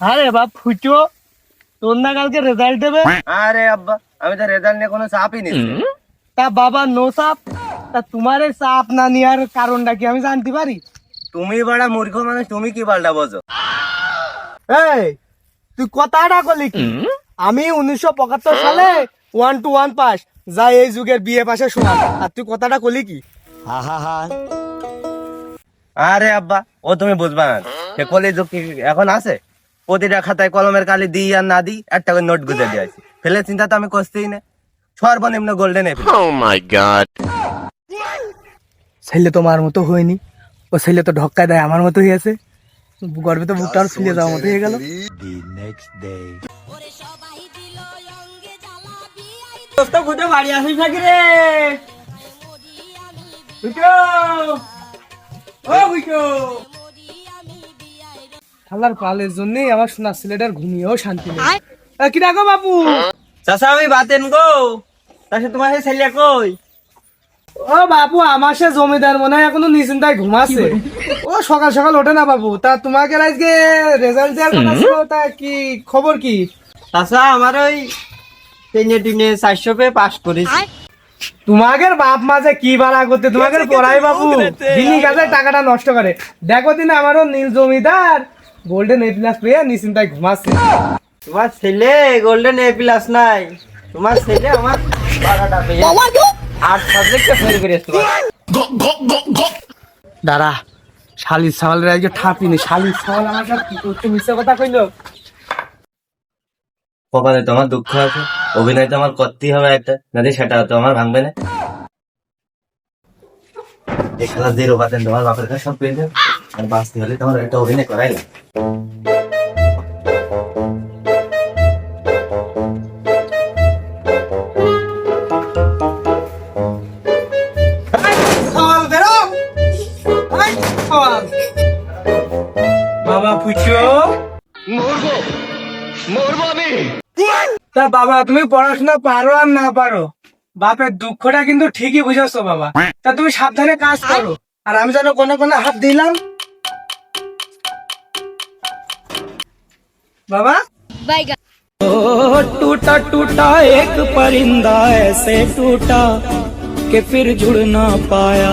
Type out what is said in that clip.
আরে বাপ ফুটো তোর না কালকে রেজাল্ট দেবে? আরে আব্বা আমি তো রেজাল্ট নিয়ে কোনো চাপই না। তা বাবা নো চাপ? তা তোমার এই চাপ না নেওয়ার কারণটা কি? আমি জানতে পারি। তুমি বড়া মূর্খ মানুষ তুমি কি পাল্টা বোঝো? এই তুই কথাটা কি? আমি উনিশশো পঁচাত্তর সালে ওয়ান টু ওয়ান পাস যা এই যুগের বিয়ে পাশে শোনাল আর তুই কথাটা করলি কি? আরে আব্বা ও তুমি বুঝবা না। সে কলি যুগ কি এখন আছে? প্রতিটা খাতায় কলমের কালি দিই আর না দিই একটা করে নোট গুজে দিয়েছি ফেলে চিন্তা তো আমি করতেই না। সর্বনিম্ন golden F Oh my god. ছেলে তোমার মতো হয়নি। ও ছেলে তো ঢক্কা দেয় আমার মতো হয়েছে গর্বে তো বুকটা আর ফুলে যাওয়ার মতো হয়ে গেল। দোস্ত ফুটো বাড়ি আসিস নাকি রে? ফুটো ও ফুটো পালের জন্যই আমার সোনার ছেলেটার ঘুমিয়েও শান্তি নেই। কি রাখো বাপু? চাচা আমি বাতেন গো। তাছে তোমার সেই ছেলে কই? ও বাপু আমার সে জমিদার মনে হয় এখনও নিশ্চিন্তায় ঘুমাচ্ছে। ও সকাল সকাল ওঠে না বাবু তা তোমাকে আজকে রেজাল্ট দেওয়ার কথা ছিল তা কি খবর কি? চাচা আমার ওই টেনে টিনে চারশো পে পাস করেছি। তোমাদের বাপ মাঝে কি বাড়া করতে তোমাদের পড়াই বাবু দিনই কাজে টাকাটা নষ্ট করে। দেখো দিন আমারও নীল জমিদার। গোল্ডেন এ প্লাস পেয়ে নিশ্চিন্তায় ঘুমাচ্ছে। তোমার ছেলে গোল্ডেন এ প্লাস নাই। তোমার ছেলে আমার বারোটা পেয়ে আট সাবজেক্টে ফেল করেছে দাঁড়া শালির সাওয়ালের আজকে ঠাপিনি শালির সাওয়াল আমার সাথে কি করতে মিথ্যে কথা কইলো? কপালে তোমার দুঃখ আছে অভিনয় তো আমার করতেই হবে একটা নাকি সেটা তো আমার ভাঙবে না। এই খেলা জিরো পাতেন তোমার বাপের কাছে সব পেয়ে যাবে। বাঁচতে হলে তোমার একটা অভিনয় বাবা তা বাবা তুমি পড়াশোনা পারো আর না পারো? বাপের দুঃখটা কিন্তু ঠিকই বুঝাচ্ছো বাবা। তা তুমি সাবধানে কাজ করো। আর আমি যেন কোনে কোনে হাত দিলাম বাবা टूटा टूटा एक परिंदा ऐसे टूटा कि फिर जुड़ ना पाया